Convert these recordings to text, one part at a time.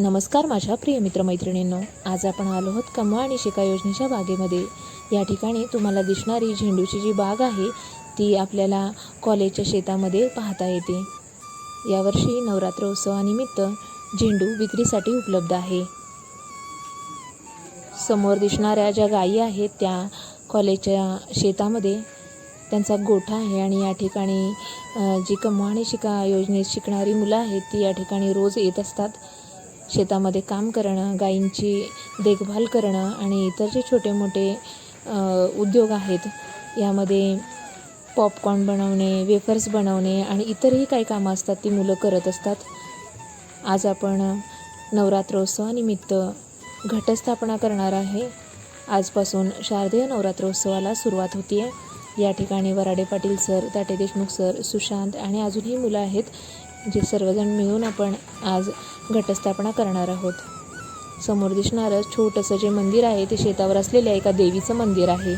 नमस्कार माझ्या प्रिय मित्रमैत्रिणींनो. आज आपण आलो आहोत कमळ आणि शिका योजनेच्या बागेमध्ये. या ठिकाणी तुम्हाला दिसणारी झेंडूची जी बाग आहे ती आपल्याला कॉलेजच्या शेतामध्ये पाहता येते. यावर्षी नवरात्र उत्सवानिमित्त झेंडू विक्रीसाठी उपलब्ध आहे. समोर दिसणाऱ्या ज्या गायी आहेत त्या कॉलेजच्या शेतामध्ये त्यांचा गोठा आहे आणि या ठिकाणी जी कमवा आणि शिका योजनेत शिकणारी मुलं आहेत ती या ठिकाणी रोज येत असतात. शेतामध्ये काम करणं गायींची देखभाल करणं आणि इतर जे छोटे मोठे उद्योग आहेत यामध्ये पॉपकॉर्न बनवणे वेफर्स बनवणे आणि इतरही काही कामं असतात ती मुलं करत असतात. आज आपण नवरात्रोत्सवानिमित्त घटस्थापना करणार आहे. आजपासून शारदीय नवरात्रोत्सवाला सुरुवात होती आहे या ठिकाणी वराडे पाटील सर ताटे देशमुख सर सुशांत आणि अजूनही मुलं आहेत. जे सर्वजण मिळून आपण आज घटस्थापना करणार आहोत. समोर दिसणारं छोटंसं जे मंदिर आहे ते शेतावर असलेल्या एका देवीचं मंदिर आहे.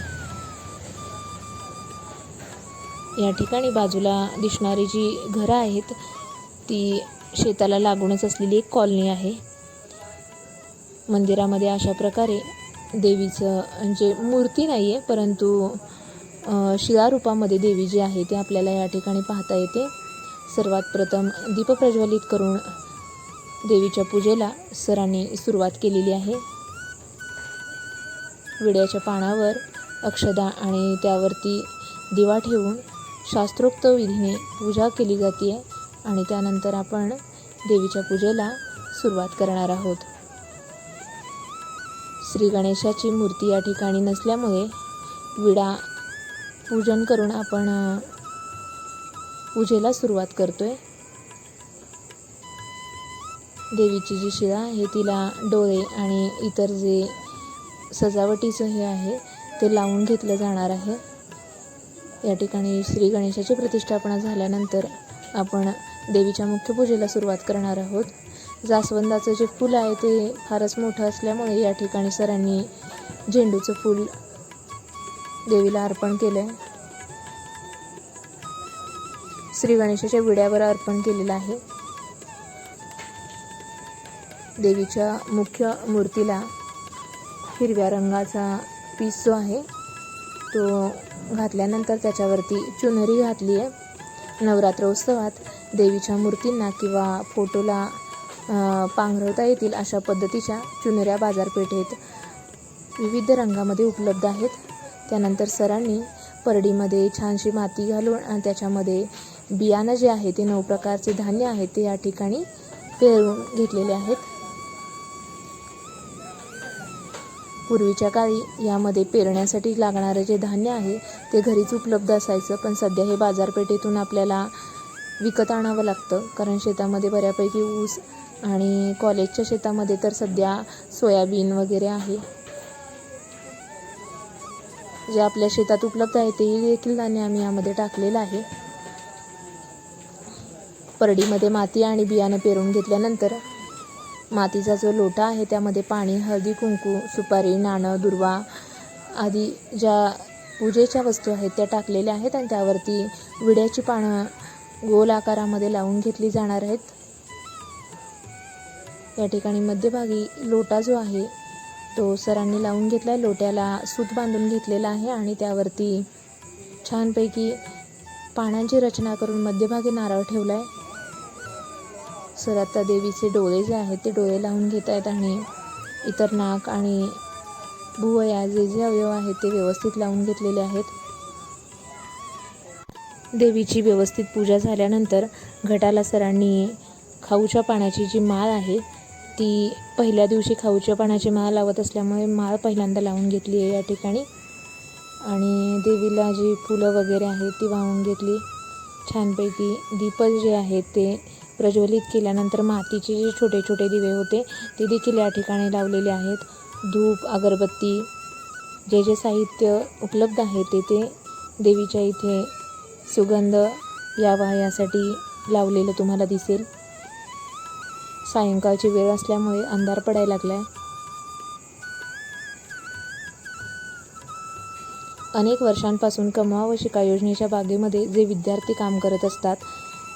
या ठिकाणी बाजूला दिसणारी जी घरं आहेत ती शेताला लागूनच असलेली एक कॉलनी आहे. मंदिरामध्ये अशा प्रकारे देवीचं म्हणजे मूर्ती नाही आहे परंतु शिळारूपामध्ये देवी जी आहे ती आपल्याला या ठिकाणी पाहता येते. सर्वात प्रथम दीप प्रज्वलित करून देवीच्या पूजेला सरांनी सुरुवात केलेली आहे. विड्याच्या पानावर अक्षदा आणि त्यावरती दिवा ठेवून शास्त्रोक्त विधीने पूजा केली जाते आणि त्यानंतर आपण देवीच्या पूजेला सुरुवात करणार आहोत. श्री गणेशाची मूर्ती या ठिकाणी नसल्यामुळे विडा पूजन करून आपण पूजेला सुरुवात करतोय. देवीची जी शिळा आहे तिला डोळे आणि इतर जे सजावटीचं हे आहे ते लावून घेतलं जाणार आहे. या ठिकाणी श्री गणेशाची प्रतिष्ठापना झाल्यानंतर आपण देवीच्या मुख्य पूजेला सुरुवात करणार आहोत. जास्वंदाचं जे फूल आहे ते फारच मोठं असल्यामुळे या ठिकाणी सरांनी झेंडूचं फूल देवीला अर्पण केलं आहे श्री गणेशाच्या विड्यावर अर्पण केलेलं आहे. देवीच्या मुख्य मूर्तीला हिरव्या रंगाचा पीस जो आहे तो घातल्यानंतर त्याच्यावरती चुनरी घातली आहे. नवरात्र उत्सवात देवीच्या मूर्तींना किंवा फोटोला पांघरवता येतील अशा पद्धतीच्या चुनऱ्या बाजारपेठेत विविध रंगामध्ये उपलब्ध आहेत. त्यानंतर सरांनी परडीमध्ये छानशी माती घालून त्याच्यामध्ये बियाणं जे आहे ते नऊ प्रकारचे धान्य आहे ते या ठिकाणी पेरून घेतलेले आहेत. पूर्वीच्या काळी यामध्ये पेरण्यासाठी लागणारं जे धान्य आहे ते घरीच उपलब्ध असायचं पण सध्या हे बाजारपेठेतून आपल्याला विकत आणावं लागतं कारण शेतामध्ये बऱ्यापैकी ऊस आणि कॉलेजच्या शेतामध्ये तर सध्या सोयाबीन वगैरे आहे. जे आपल्या शेतात उपलब्ध आहे तेही देखील धान्य आम्ही यामध्ये टाकलेलं आहे. परडीमध्ये माती आणि बियाणं पेरून घेतल्यानंतर मातीचा जो लोटा आहे त्यामध्ये पाणी हळदी कुंकू सुपारी नाणं दुर्वा आदी ज्या पूजेच्या वस्तू आहेत त्या टाकलेल्या आहेत आणि त्यावरती विड्याची पानं गोल आकारामध्ये लावून घेतली जाणार आहेत. या ठिकाणी मध्यभागी लोटा जो आहे तो सरांनी लावून घेतला आहे लोट्याला सूत बांधून घेतलेला आहे आणि त्यावरती छानपैकी पानांची रचना करून मध्यभागी नारळ ठेवला आहे सर आता देवीचे डोळे जे आहेत ते डोळे लावून घेत आहेत आणि इतर नाक आणि भुवया जे जे अवयव आहेत ते व्यवस्थित लावून घेतलेले आहेत. देवीची व्यवस्थित पूजा झाल्यानंतर घटाला सरांनी खाऊच्या पाण्याची जी माळ आहे ती पहिल्या दिवशी खाऊच्या पाण्याची माळ लावत असल्यामुळे माळ पहिल्यांदा लावून घेतली आहे या ठिकाणी. आणि देवीला जी फुलं वगैरे आहेत ती वाहून घेतली. छानपैकी दीपक जे आहेत ते प्रज्वलित केल्यानंतर मातीचे जे छोटे छोटे दिवे होते ते देखील या ठिकाणी लावलेले आहेत. धूप अगरबत्ती जे जे साहित्य उपलब्ध आहे ते ते देवीच्या इथे सुगंध यावा यासाठी लावलेलं तुम्हाला दिसेल. सायंकाळची वेळ असल्यामुळे अंधार पडायला लागला आहे अनेक वर्षांपासून कमवा व शिका योजनेच्या बागेमध्ये जे विद्यार्थी काम करत असतात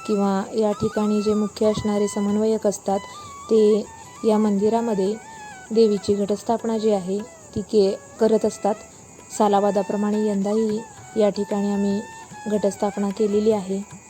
किंवा या ठिकाणी जे मुख्य असणारे समन्वयक असतात ते या मंदिरामध्ये देवीची घटस्थापना जी आहे ती के करत असतात. सालावादाप्रमाणे यंदाही या ठिकाणी आम्ही घटस्थापना केलेली आहे.